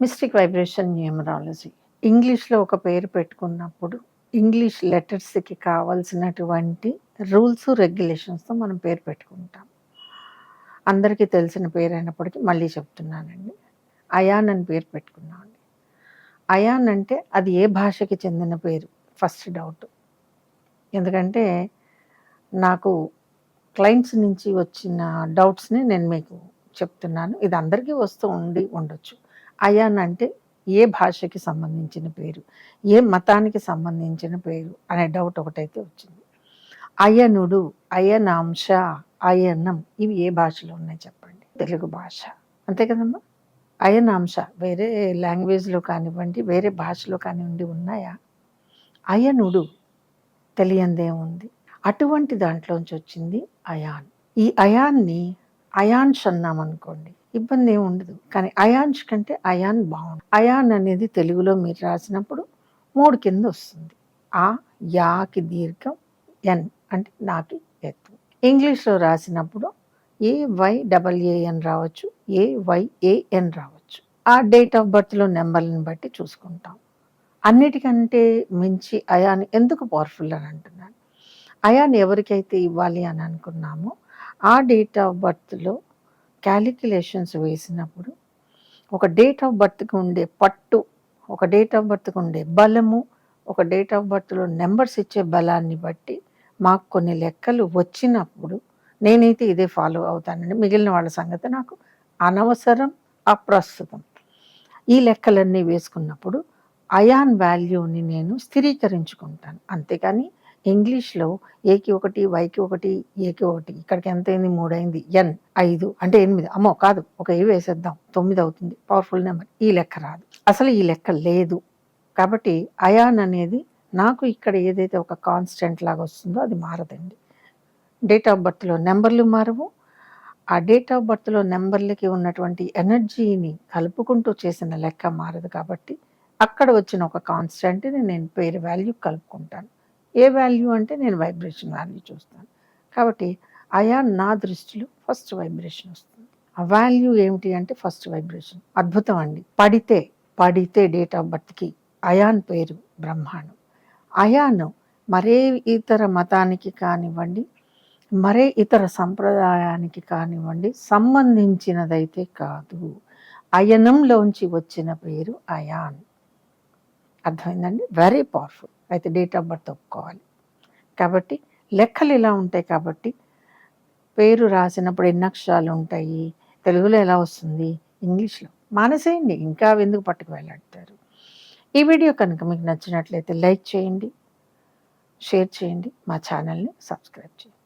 Mystic vibration numerology. ఇంగ్లీష్లో ఒక పేరు పెట్టుకున్నప్పుడు ఇంగ్లీష్ లెటర్స్కి కావాల్సినటువంటి రూల్స్ రెగ్యులేషన్స్తో మనం పేరు పెట్టుకుంటాం. అందరికీ తెలిసిన పేరు అయినప్పటికీ మళ్ళీ చెప్తున్నానండి. అయాన్ అని పేరు పెట్టుకున్నామండి. అయాన్ అంటే అది ఏ భాషకి చెందిన పేరు? First doubt. ఎందుకంటే నాకు క్లయింట్స్ నుంచి వచ్చిన డౌట్స్ని నేను మీకు చెప్తున్నాను. ఇది అందరికీ వస్తూ ఉండి ఉండొచ్చు. అయాన్ అంటే ఏ భాషకి సంబంధించిన పేరు ఏ మతానికి సంబంధించిన పేరు అనే డౌట్ ఒకటైతే వచ్చింది. అయనుడు అయనాంశ అయనం ఇవి ఏ భాషలో ఉన్నాయి చెప్పండి? తెలుగు భాష. అంతే కదమ్మా? అయనాంశ వేరే లాంగ్వేజ్లో కానివ్వండి వేరే భాషలో కానివ్వండి ఉన్నాయా? అయనుడు తెలియందేముంది అటువంటి దాంట్లోంచి వచ్చింది అయాన్. ఈ అయాన్ని అయాన్ష్ అన్నాం అనుకోండి ఇబ్బంది ఏమి ఉండదు. కానీ అయాన్స్ కంటే అయాన్ బాగుంది అయాన్ అనేది తెలుగులో మీరు రాసినప్పుడు మూడు కింద వస్తుంది. ఆ యాకి దీర్ఘం ఎన్ అంటే నాకి ఎత్తు. ఇంగ్లీష్లో రాసినప్పుడు ఏ వై డబల్ ఏఎన్ రావచ్చు. ఏ వై ఏఎన్ రావచ్చు. ఆ డేట్ ఆఫ్ బర్త్లో నెంబర్లను బట్టి చూసుకుంటాం. అన్నిటికంటే మించి అయాన్ ఎందుకు పవర్ఫుల్ అని అంటున్నాను? అయాన్ ఎవరికైతే ఇవ్వాలి అని అనుకున్నామో ఆ డేట్ ఆఫ్ బర్త్లో క్యాలిక్యులేషన్స్ వేసినప్పుడు ఒక డేట్ ఆఫ్ బర్త్కి ఉండే పట్టు ఒక డేట్ ఆఫ్ బర్త్కి ఉండే బలము ఒక డేట్ ఆఫ్ బర్త్లో నెంబర్స్ ఇచ్చే బలాన్ని బట్టి మాకు కొన్ని లెక్కలు వచ్చినప్పుడు నేనైతే ఇదే ఫాలో అవుతానండి. మిగిలిన వాళ్ళ సంగతి నాకు అనవసరం అప్రస్తుతం. ఈ లెక్కలన్నీ వేసుకున్నప్పుడు అయాన్ వాల్యూని నేను స్థిరీకరించుకుంటాను. అంతేకాని ఇంగ్లీష్లో ఏకి ఒకటి వైకి ఒకటి ఏకి ఒకటి. ఇక్కడికి ఎంత అయింది మూడు అయింది ఎన్ ఐదు అంటే ఎనిమిది. అమ్మో కాదు. ఒక ఏ వేసేద్దాం. తొమ్మిది అవుతుంది. Powerful number. ఈ లెక్క రాదు. అసలు ఈ లెక్క లేదు. కాబట్టి అయాన్ అనేది నాకు ఇక్కడ ఏదైతే ఒక కాన్స్టెంట్ లాగా వస్తుందో అది మారదండి. డేట్ ఆఫ్ బర్త్లో నెంబర్లు మారవు. ఆ డేట్ ఆఫ్ బర్త్లో నెంబర్లకి ఉన్నటువంటి ఎనర్జీని కలుపుకుంటూ చేసిన లెక్క మారదు కాబట్టి అక్కడ వచ్చిన ఒక కాన్స్టెంట్ని నేను పేరు వాల్యూ కలుపుకుంటాను. ఏ వాల్యూ అంటే నేను వైబ్రేషన్ వాల్యూ చూస్తాను. కాబట్టి అయా నా దృష్టిలో ఫస్ట్ వైబ్రేషన్ వస్తుంది. ఆ వాల్యూ ఏమిటి అంటే ఫస్ట్ వైబ్రేషన్. అద్భుతం అండి. పడితే పడితే డేట్ ఆఫ్ బర్త్కి అయాన్ పేరు బ్రహ్మాండం. అయాను మరే ఇతర మతానికి కానివ్వండి మరే ఇతర సంప్రదాయానికి కానివ్వండి సంబంధించినదైతే కాదు. అయనంలోంచి వచ్చిన పేరు అయాన్ అర్థమైందండి? వెరీ పవర్ఫుల్ అయితే డేట్ ఆఫ్ బర్త్ ఒప్పుకోవాలి. కాబట్టి లెక్కలు ఇలా ఉంటాయి కాబట్టి పేరు రాసినప్పుడు ఎన్ని అక్షరాలు ఉంటాయి? తెలుగులో ఎలా వస్తుంది? ఇంగ్లీష్లో. మానేసేయండి. ఇంకా ఎందుకు పట్టుకు వెళ్ళాడతారు ఈ వీడియో కనుక మీకు నచ్చినట్లయితే లైక్ చేయండి. షేర్ చేయండి. మా ఛానల్ని సబ్స్క్రైబ్ చేయండి.